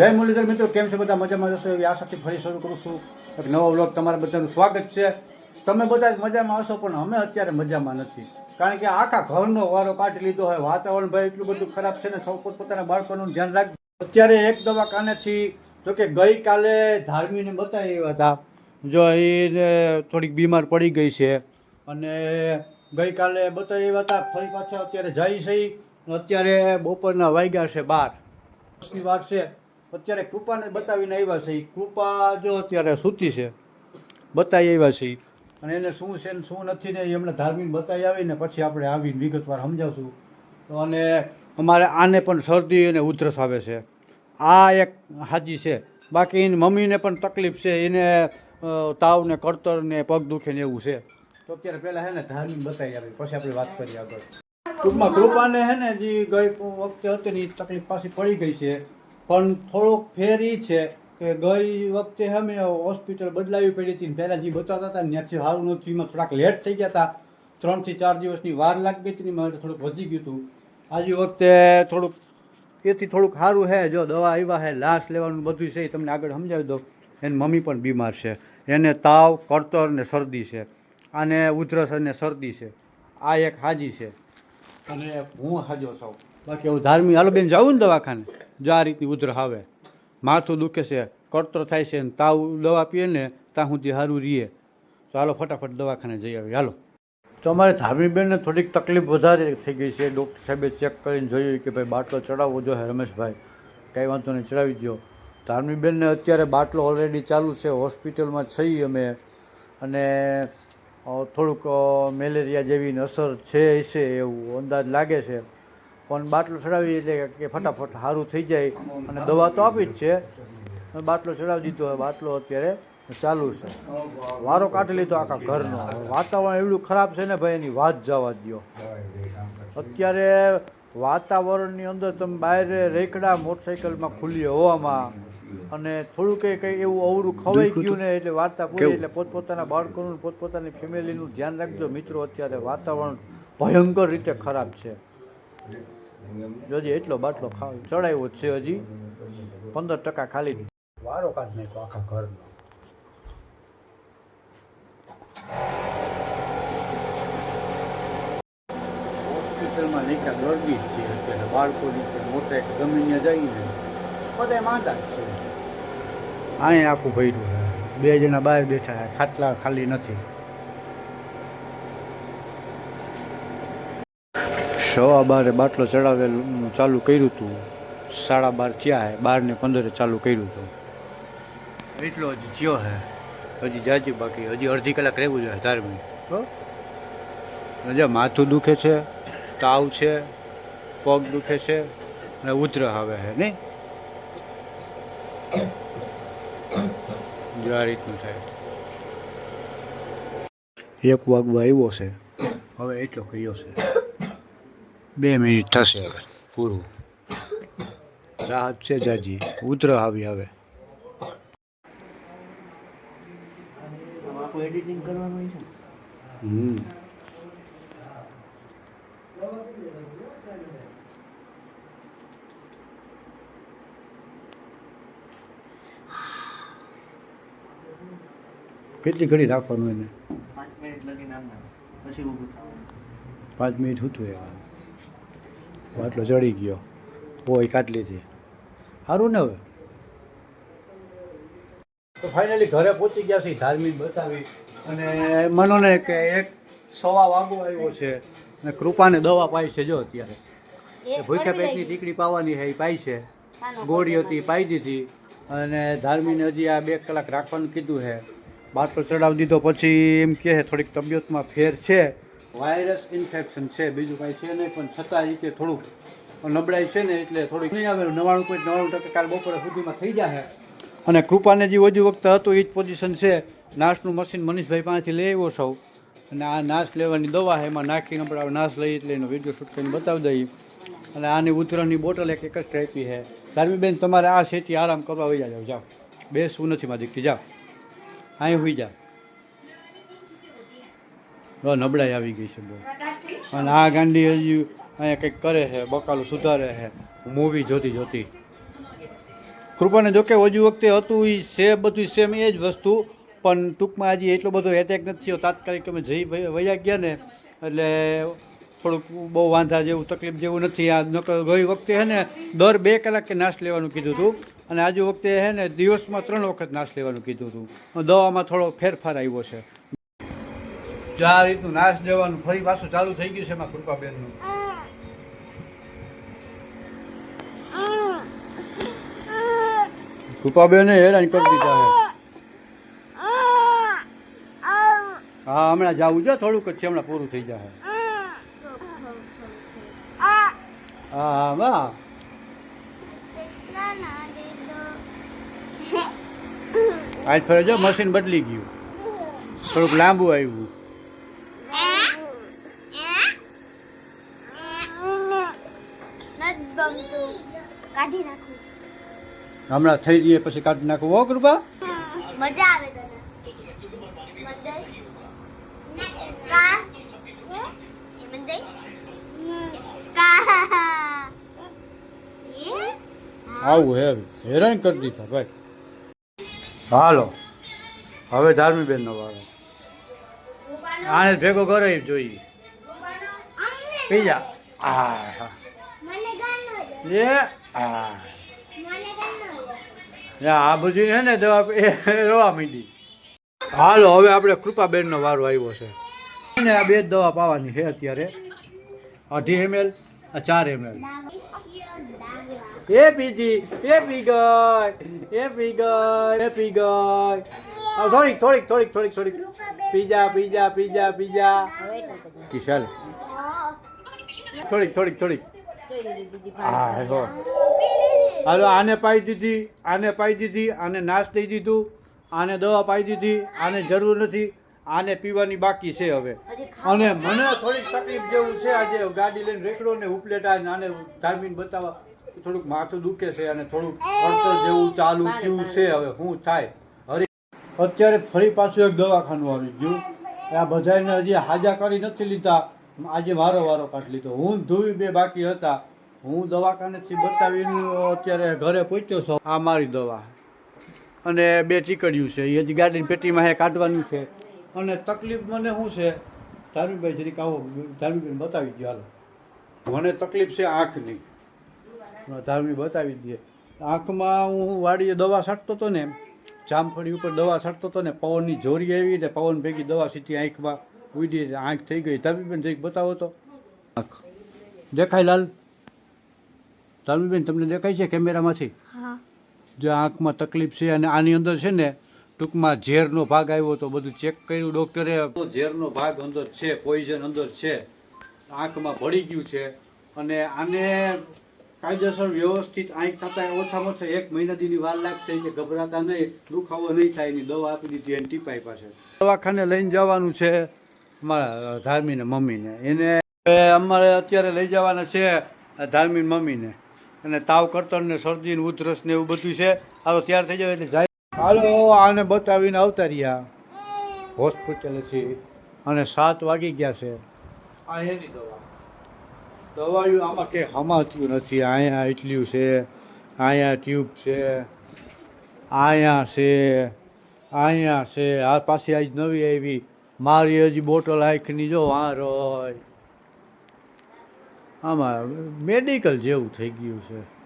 જય મુરલીધર મિત્રો, કેમ છે બધા? મજામાં જશો એવી આશાથી ફરી શરૂ કરું છું. એક નવો વ્લોગ તમારા બધાનું સ્વાગત છે. તમે બધા મજામાં હશો, પણ અમે અત્યારે મજામાં નથી. કારણ કે આખા ઘરનો વારો કાઢી લીધો હોય, વાતાવરણ ભાઈ એટલું બધું ખરાબ છે ને, સૌ પોતપોતાના બાળકોનું ધ્યાન રાખ. અત્યારે એક દવાખાનેથી, જો કે ગઈકાલે ધાર્મીને બતાવી એવા હતા. જો એને થોડીક બીમાર પડી ગઈ છે. અને ગઈકાલે બતાવી એવા હતા, ફરી પાછા અત્યારે જાય છે અત્યારે બપોરના વાગ્યા છે બાર. ની વાર છે. અત્યારે કૃપાને બતાવીને આવ્યા છે. કૃપા જો અત્યારે સૂતી છે, બતાવી આવ્યા છે અને એને શું છે ને શું નથી ને એમને ધાર્મિક બતાવી આવીને પછી આપણે આવીને વિગતવાર સમજાવશું. તો અને અમારે આને પણ શરદી અને ઉધરસ આવે છે. આ એક હાજી છે. બાકી એની મમ્મીને પણ તકલીફ છે. એને તાવ ને કળતર ને પગ દુખે ને એવું છે. તો અત્યારે પહેલાં હે ને ધાર્મિક બતાવી આવી પછી આપણે વાત કરીએ આગળ. ટૂંકમાં કૃપાને હે ને જે ગઈ વખતે હતી ને તકલીફ પાછી પડી ગઈ છે. પણ થોડોક ફેર એ છે કે ગઈ વખતે અમે હોસ્પિટલ બદલાવી પડી હતી પહેલાં જે બતાવતા હતા ત્યાંથી સારું નથી, એમાં થોડાક લેટ થઈ ગયા હતા. ત્રણથી ચાર દિવસની વાર લાગી હતી મારે થોડુંક વધી ગયું હતું. આજે વખતે થોડુંક, એથી થોડુંક સારું છે જો દવા આવ્યા છે લાશ લેવાનું બધું છે એ તમને આગળ સમજાવી દઉં. એની મમ્મી પણ બીમાર છે. એને તાવ, કળતર ને શરદી છે. આને ઉધરસ અને શરદી છે. આ એક હાજી છે. અને હું હાજો છું. બાકી હું ધાર્મિક, હાલો બેન, જાઉં ને દવાખાને. જો આ રીતની ઉધર આવે. માથું દુખે છે કળતર થાય છે ને તાવ દવા પીએ ને ત્યાં સુધી સારું રહીએ તો હાલો ફટાફટ દવાખાને જઈ આવી હાલો. તો અમારે ધાર્મિકબેનને થોડીક તકલીફ વધારે થઈ ગઈ છે. ડૉક્ટર સાહેબે ચેક કરીને જોયું કે ભાઈ બાટલો ચડાવવો જોઈએ રમેશભાઈ. કાંઈ વાંધો નહીં, ચડાવી દો ધાર્મિકબેનને અત્યારે બાટલો ઓલરેડી ચાલુ છે. હોસ્પિટલમાં છીએ અમે. અને થોડુંક મેલેરિયા જેવી અસર છે, હશે એવું અંદાજ લાગે છે. પણ બાટલો ચડાવી એટલે કે ફટાફટ સારું થઈ જાય અને દવા તો આપી જ છે. બાટલો ચડાવી દીધો. બાટલો અત્યારે ચાલુ છે. વારો કાઢી લીધો આખા ઘરનો. વાતાવરણ એટલું ખરાબ છે ને ભાઈ એની વાત જવા દ્યો. અત્યારે વાતાવરણની અંદર તમે બહાર રેકડા મોટરસાઇકલમાં ખુલ્લી હવામાં અને થોડું કંઈ કંઈ એવું અવરું ખવાઈ ગયું ને એટલે વાર્તા પૂરી એટલે પોતપોતાના બાળકોનું પોતપોતાની ફેમિલીનું ધ્યાન રાખજો મિત્રો. અત્યારે વાતાવરણ ભયંકર રીતે ખરાબ છે. હજી એટલો બાટલો ખાવ. ચડાવ્યો જ છે હજી. પંદર ટકા ખાલી. વારો કાઢ નાખ્યો આખા ઘરનો. હોસ્પિટલમાં નીકળ્યા દર્દી જ છે અત્યારે. બાળકોની છે મોટા કે ગમે ત્યાં જઈને. બધા માંદા જ છે. અહીં આખું ભર્યું બે જણા બહાર બેઠા ખાટલા ખાલી નથી. સવા બારે બાટલો ચડાવેલ ચાલુ કર્યું હતું સાડા બાર થયા હે, બાર ને પંદરે ચાલુ કર્યું હતું એટલો હજી થયો હે. હજી જાજી બાકી, હજી અડધી કલાક રહેવું જોઈએ ધાર્મિક હો? રજા, માથું દુખે છે, તાવ છે, પગ દુખે છે અને ઉધર આવે છે નહીં? જો આ રીતનું થાય. એક વાગવા આવ્યો છે. હવે એટલો કર્યો છે. બે મિનિટ થશે હવે પૂરું. રાહત છે જાજી ઉધર આવી હવે. એડિટિંગ કરવાનું છે હમ. કેટલી ઘડી રાખવાનું એને? પાંચ મિનિટ લગીને પછી ઊભું થવાનું. પાંચ મિનિટ હતું એ બાટલો ચડી ગયો. હોય કાઢ લીધી સારું ને હવે? તો ફાઇનલી ઘરે પહોંચી ગયા છે ધાર્મિક બતાવી. અને મનોને કે એક સવા વાગો આવ્યો છે અને કૃપાને દવા પાઈ છે જો અત્યારે. એ ભૂખ્યા પેટની દીકરી પાવાની છે એ પાય છે. ગોળી હતી એ પાઈ દીધી. અને ધાર્મીને હજી આ બે કલાક રાખવાનું કીધું છે. બાટલો ચડાવી દીધો પછી એમ કહે છે થોડીક તબિયતમાં ફેર છે. વાયરસ ઇન્ફેક્શન છે, બીજું કાંઈ છે નહીં, પણ છતાં એ કે થોડુંક નબળાઈ છે ને એટલે થોડીક નહીં આવે, નવાણું પોઈન્ટ નવાણું ટકા કાલ બપોરે સુધીમાં થઈ જશે અને કૃપાને જે વધુ વખત હતું એ જ પોઝિશન છે. નાશનું મશીન મનીષભાઈ પાસેથી લઈ આવ્યો સૌ અને આ નાશ લેવાની દવા એમાં નાખીને આપણે નાશ લઈ એટલે એનો વીડિયો શૂટ કરીને બતાવી દઈએ. અને આની ઉતરણની બોટલ એક એક જ ટાઈપી છે ધાર્મીબેન, તમારે આ સેતી આરામ કરવા વહી જાઓ જાઓ. બેસવું નથી મારી દીકરી, જાઓ. અહીં હોઈ જા બહુ નબળાઈ આવી ગઈ છે બહુ. અને આ ગાંડી હજી અહીંયા કંઈક કરે છે, બકાલું સુધારે છે મૂવી જોતી જોતી. કૃપાને જોકે હજુ વખતે હતું એ છે બધું સેમ એ જ વસ્તુ, પણ ટૂંકમાં હજી એટલો બધો એટેક નથી થયો. તાત્કાલિક અમે જઈ વય- વયા ગયા ને, એટલે થોડુંક બહુ વાંધા જેવું, તકલીફ જેવું નથી. આ નકર ગઈ વખતે હે ને, દર બે કલાકે નાશ લેવાનું કીધું હતું અને આજુ વખતે હે ને, દિવસમાં ત્રણ વખત નાશ લેવાનું કીધું હતું દવામાં થોડો ફેરફાર આવ્યો છે. જો આ રીતનું નાશ દેવાનું ફરી પાછું ચાલુ થઈ ગયું છે એમાં કૃપાબેનનું. કૃપાબેને હેરાન કરી દીધા હે હા હમણાં જાવું છે થોડુંક જ છે હમણાં પૂરું થઈ જાય. હા હા આજ ફરે જો મશીન બદલી ગયું. થોડુંક લાંબુ આવ્યું. કાઢી નાખું. હમણાં થઈ જઈએ પછી કાઢી નાખું. હો કૃપા. મજા આવે તને. આવું હે હેરાન કરી દીધા ભાઈ. હાલો. હવે ધાર્મીબેન નો વારો. આને ભેગો કરે જોઈએ. પીજા. આ હા. એ આ. આ બધી છે ને દવા એ રોવા માંડી. હાલો હવે આપણે કૃપાબેનનો વારો આવ્યો છે. ને આ બે જ દવા પાવાની છે અત્યારે. અઢી એમએલ આ ચાર એમએલ. એ પીજી એ પી ગઈ એ પી ગઈ એ પી ગઈ. થોડીક થોડીક થોડીક થોડીક થોડીક. પીજા પીજા પીજા પીજા. કિશાલ થોડીક થોડીક થોડીક. હા હો હાલો આને પાઈ દીધી આને પાઈ દીધી આને નાશ દઈ દીધું આને દવા પાઈ દીધી આને જરૂર નથી આને પીવાની બાકી છે હવે. અને મને થોડીક તકલીફ જેવું છે આજે ગાડી લઈને રેકડો ને ઉપલેટા આને ધાર્મિક બતાવવા થોડુંક માથું દુખે છે અને થોડુંક પડતર જેવું ચાલુ થયું છે હવે શું થાય? હરી અત્યારે ફરી પાછું એક દવાખાનું આવી ગયું. આ બધાને હજી હાજા કરી નથી લીધા. આજે મારો વારો કાઢ લીધો. હું ધુવી બે બાકી હતા. હું દવાખાનેથી બતાવીને અત્યારે ઘરે પહોંચ્યો છું. આ મારી દવા. અને બે ટીકડ્યું છે. એ હજી ગાડીની પેટીમાં એ કાઢવાનું છે. અને તકલીફ મને શું છે? ધાર્મિકભાઈ જરીક આવો. ધાર્મિકભાઈ બતાવી દે હાલો. મને તકલીફ છે આંખની. ધાર્મિક બતાવી દે આંખમાં હું વાડીએ દવા છાંટતો હતો ને, જામફળી ઉપર દવા છાંટતો હતો ને, પવનની જોરી આવી ને પવન ભેગી દવા સીધી આંખમાં. ઉડી આંખ થઈ ગઈ. તબીબેન થઈ બતાવો તો. આંખ. દેખાય લાલ? તબીબેન તમને દેખાય છે કેમેરામાંથી? હા. જે આંખમાં તકલીફ છે અને આની અંદર છે ને ટૂંકમાં ઝેરનો ભાગ આવ્યો તો બધું ચેક કર્યું ડૉક્ટરે. ઝેરનો ભાગ અંદર છે પોઈઝન અંદર છે. આંખમાં ભળી ગયું છે. અને આને કાયદેસર વ્યવસ્થિત આંખ થતાં ઓછામાં ઓછા એક મહિના દીની વાર લાગશે કે ગભરાતા નહીં દુખાવો નહીં થાય એની દવા આપી દીધી એને ટીપાઈ પાસે દવાખાને લઈને જવાનું છે. મારા ધાર્મીને, મમ્મીને. એને અમારે અત્યારે લઈ જવાના છે ધાર્મી મમ્મીને. અને તાવ કરતર ને શરદી ઉધરસ ને એવું બધું છે. હાલો, તૈયાર થઈ જાય એટલે હાલો, આને બતાવીને આવતા રહ્યા. હોસ્પિટલેથી અને સાત વાગી ગયા છે. આ એની દવા. દવાયું આમાં કે હમાતું નથી. અહીંયા એટલું છે. અહીંયા ટ્યુબ છે. અહીંયા છે. અહીંયા છે. આ પાછી આજ નવી આવી. મારી હજી બોટલ આંખની જો આ હોય. આમાં મેડિકલ જેવું થઈ ગયું છે.